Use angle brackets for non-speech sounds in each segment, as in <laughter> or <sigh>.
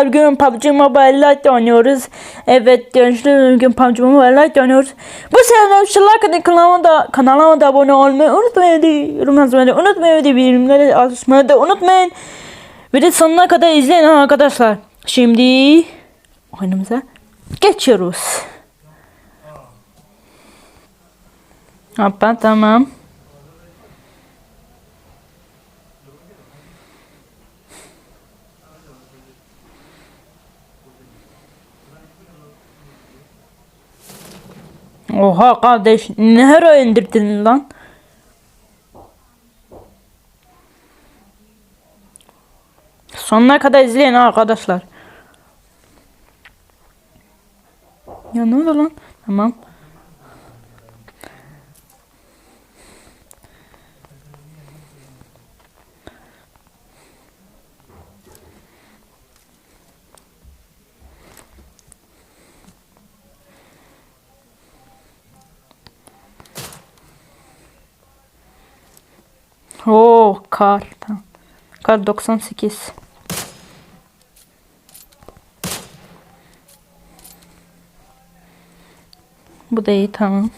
Her gün PUBG Mobile Lite oynuyoruz. Evet gençler bugün PUBG Mobile Lite oynuyoruz. Bu sefer atın kanalıma da, kanalıma da abone olmayı unutmayın. Yorum yazmayı unutmayın. ve Bilimleri açmayı da unutmayın. Bir de sonuna kadar izleyin arkadaşlar. Şimdi oyunumuza geçiyoruz. Hoppa tamam. Oha kardeş ne hero indirdin lan? Sonuna kadar izleyin arkadaşlar. Ya ne oldu lan? Tamam. Oo kar. Tamam. Kar 98. Bu da iyi tamam.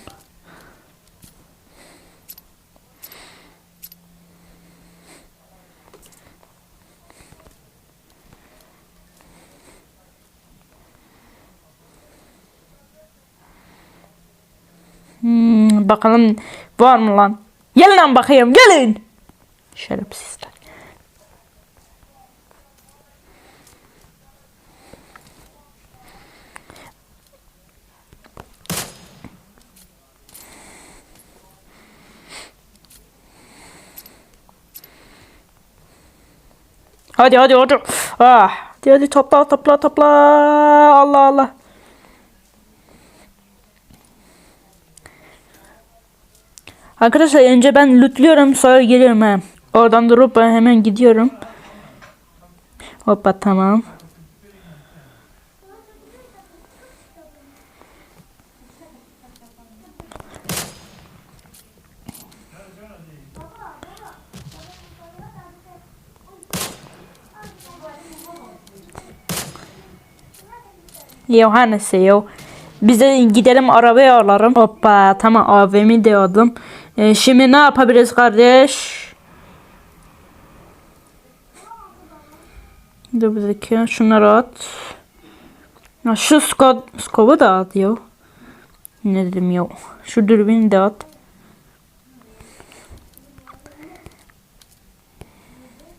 Hmm, bakalım var mı lan? Gelin lan bakayım gelin. Şerefsizler. Hadi hadi hadi. Ah. Hadi hadi topla topla topla. Allah Allah. Arkadaşlar önce ben lootluyorum sonra geliyorum he. Oradan durup ben hemen gidiyorum. Hoppa tamam. Yohannes yo. Bize gidelim arabaya alalım. Hoppa tamam de aldım. Ee, şimdi ne yapabiliriz kardeş? Dur bir dakika şunları at. Ya şu sko skobu da at yo. Ne dedim yo. Şu dürbünü de at.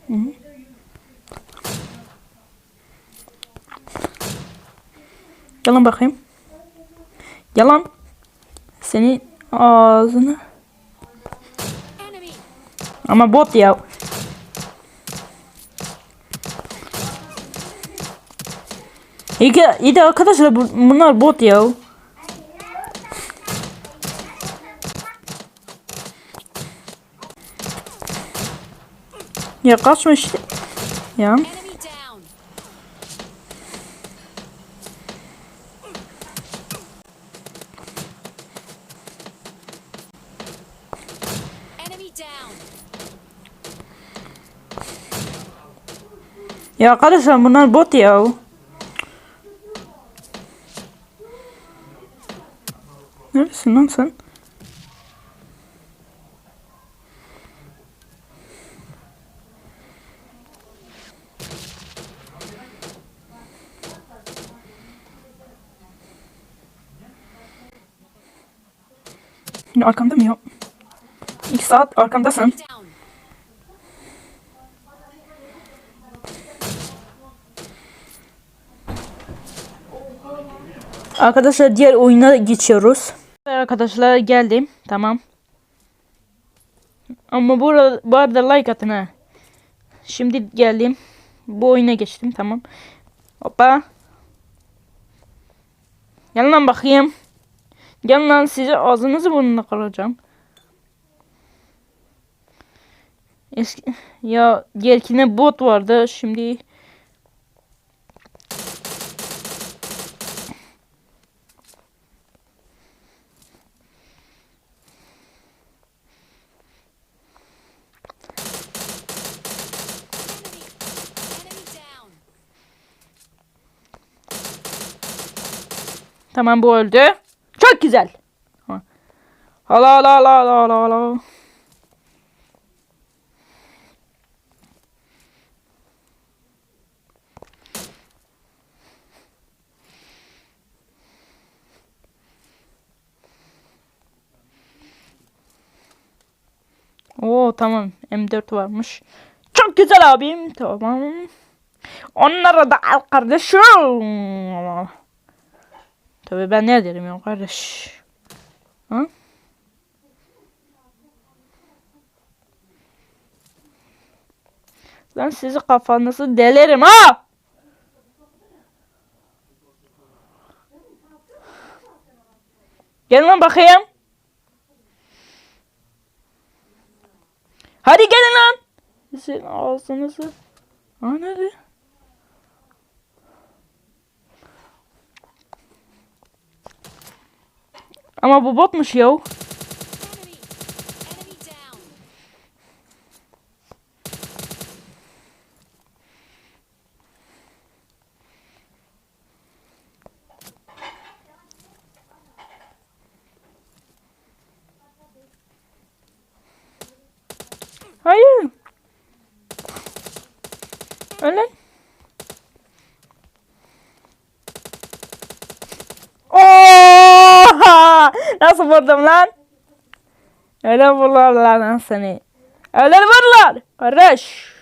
Hı. Bakayım. Yalan. Seni ağzını. Ama bot ya. İyi, ki- iyi de arkadaşlar bu- bunlar bot ya. Ya. Ya. Down! Enemy down! Ya arkadaşlar bunlar bot ya. Neredesin lan sen? Ya arkamda mı ya? İki saat arkamdasın. Arkadaşlar diğer oyuna geçiyoruz. Arkadaşlar geldim. Tamam. Ama bu arada, bu arada like atın ha. Şimdi geldim. Bu oyuna geçtim tamam. Hoppa. Gel lan bakayım. Gel lan size ağzınızı burnuna kıracağım. Eski ya diğerkine bot vardı. Şimdi Tamam bu öldü. Çok güzel. Ha. Hala hala hala hala hala hala. Oo tamam M4 varmış. Çok güzel abim. Tamam. Onlara da al kardeşim. Tabii ben ne derim ya kardeş. Ha? Ben sizi kafanızı delerim ha. Gelin lan bakayım. Hadi gelin lan. Sizin ağzınızı. Aa nerede? Ama bu botmuş ya. <laughs> Nasıl vurdum lan? Öyle vururlar lan seni. Öyle vururlar. Kardeş.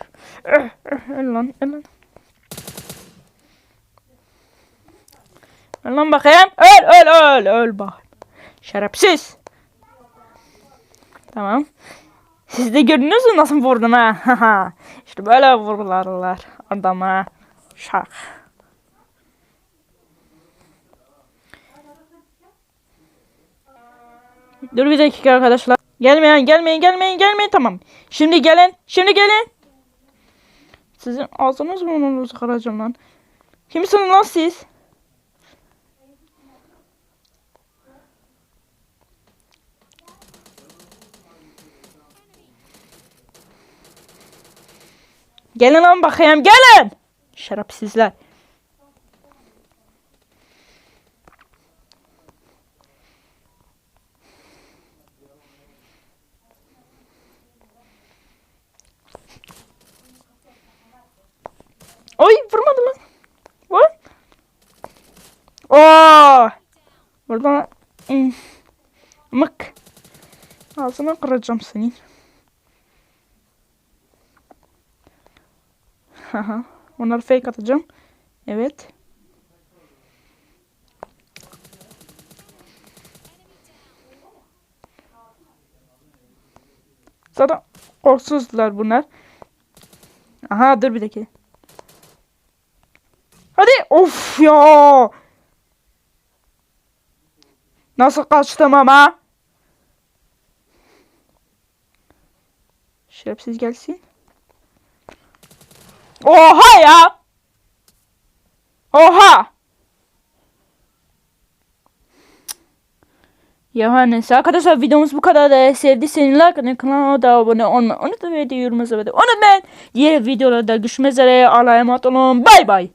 Öl lan, öl lan. Öl lan bakayım. Öl, öl, öl, öl bak. Şerefsiz. Tamam. Siz de gördünüz mü nasıl vurdum ha? <laughs> işte böyle vururlar adama. Şak. Dur bir dakika arkadaşlar. Gelmeyin, gelmeyin, gelmeyin, gelmeyin. Tamam. Şimdi gelin, şimdi gelin. Sizin ağzınız mı onunuzu kıracağım lan. Kimsiniz lan siz? Gelin lan bakayım gelin. Şerefsizler. Oy vurmadı lan. Vur. Oo. Buradan mık. Ağzına kıracağım senin. <laughs> Haha. Onları fake atacağım. Evet. Zaten korkusuzlar bunlar. Aha dur bir dakika. Hadi of ya. Nasıl kaçtım ama? Şerefsiz gelsin. Oha ya. Oha. Ya neyse arkadaşlar videomuz bu kadar da sevdiyseniz like kanala da abone olmayı unutmayın ve de yorum yazmayı unutmayın. Diğer videolarda görüşmek üzere Allah'a emanet olun bay bay.